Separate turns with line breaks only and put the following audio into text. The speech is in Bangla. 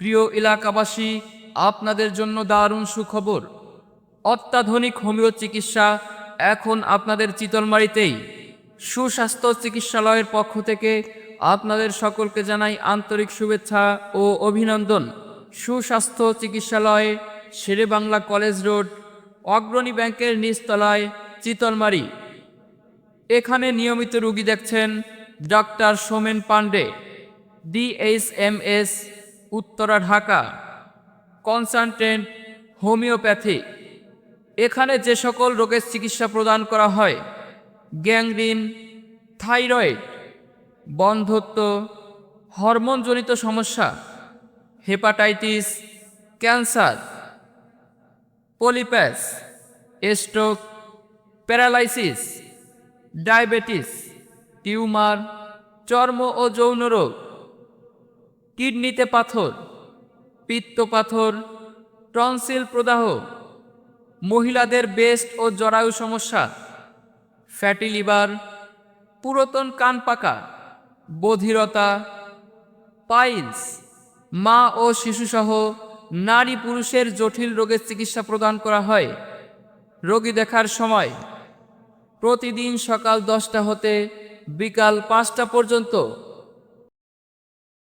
প্রিয় এলাকাবাসী, আপনাদের জন্য দারুণ সুখবর। অত্যাধুনিক হোমিও চিকিৎসা এখন আপনাদের চিতলমারিতেই। সুস্বাস্থ্য চিকিৎসালয়ের পক্ষ থেকে আপনাদের সকলকে জানাই আন্তরিক শুভেচ্ছা ও অভিনন্দন। সুস্বাস্থ্য চিকিৎসালয়, শেরেবাংলা কলেজ রোড, অগ্রণী ব্যাংকের নিচতলায়, চিতলমারি। এখানে নিয়মিত রুগী দেখছেন doctor Somen Pande DHMS Uttara, Dhaka. Consultant homeopathy. এখানে যে সকল রোগের চিকিৎসা প্রদান করা হয়, গ্যাংরিন, থাইরয়েড, বন্ধত্ব, হরমোনজনিত সমস্যা, hepatitis, cancer, polyps, stroke, paralysis, diabetes, tumour, চর্ম ও যৌন রোগ। কিডনিতে পাথর, পিত্ত পাথর, টনসিল প্রদাহ, মহিলাদের বেস্ট ও জরায়ু সমস্যা, ফ্যাটি লিভার, পুরাতন কান পাকা, বধিরতা, পাইলস, মা ও শিশুসহ নারী পুরুষের জটিল রোগের চিকিৎসা প্রদান করা হয়। রোগী দেখার সময় প্রতিদিন সকাল দশটা হতে বিকাল পাঁচটা পর্যন্ত